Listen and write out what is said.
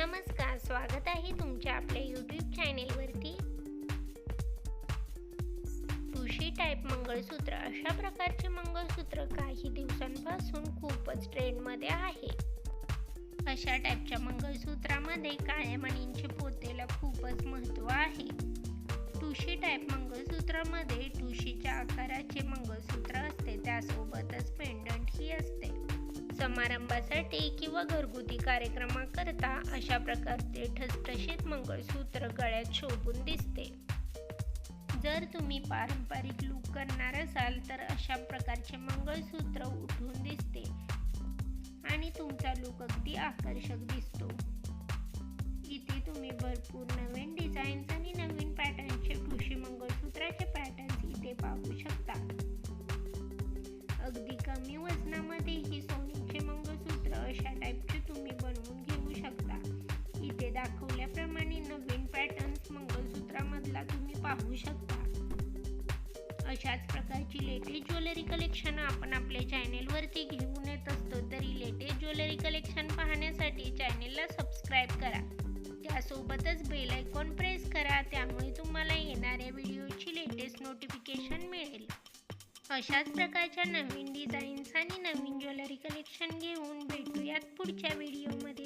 नमस्कार स्वागत आहे तुमच्या आपल्या यूट्यूब चॅनेलवरती तुळशी टाईप मंगळसूत्र अशा प्रकारचे मंगळसूत्र काही दिवसांपासून खूपच ट्रेंडमध्ये आहे. अशा टाईपच्या मंगळसूत्रामध्ये काळ्या मणींचे पोतेला खूपच महत्त्व आहे. तुळशी टाईप मंगळसूत्रामध्ये तुळशीच्या आकाराचे मंगळसूत्र समारंभासाठी किंवा घरगुती कार्यक्रमाकरता अशा प्रकारचे ठसठशीत मंगळसूत्र गळ्यात शोभून दिसते. जर तुम्ही पारंपरिक लूक करणार असाल तर अशा प्रकारचे मंगळसूत्र उठून दिसते आणि तुमचा लूक अगदी आकर्षक दिसतो. इथे तुम्ही भरपूर नवीन डिझाईन्स आणि नवीन पॅटर्नचे कृषी मंगळसूत्राचे पॅटर्न्स इथे पाहू शकता. अगदी कमी वजनामध्ये ही पाहू शकता. अशाच प्रकारची लेटेस्ट ज्वेलरी कलेक्शन आपण आपल्या चॅनेलवरती घेऊन येत असतो तरी लेटेस्ट ज्वेलरी कलेक्शन पाहण्यासाठी चॅनेलला सबस्क्राईब करा. त्यासोबतच बेल आयकॉन प्रेस करा त्यामुळे तुम्हाला येणाऱ्या व्हिडिओची लेटेस्ट नोटिफिकेशन मिळेल. अशाच प्रकारच्या नवीन डिझाईन्स आणि नवीन ज्वेलरी कलेक्शन घेऊन भेटूयात पुढच्या व्हिडिओमध्ये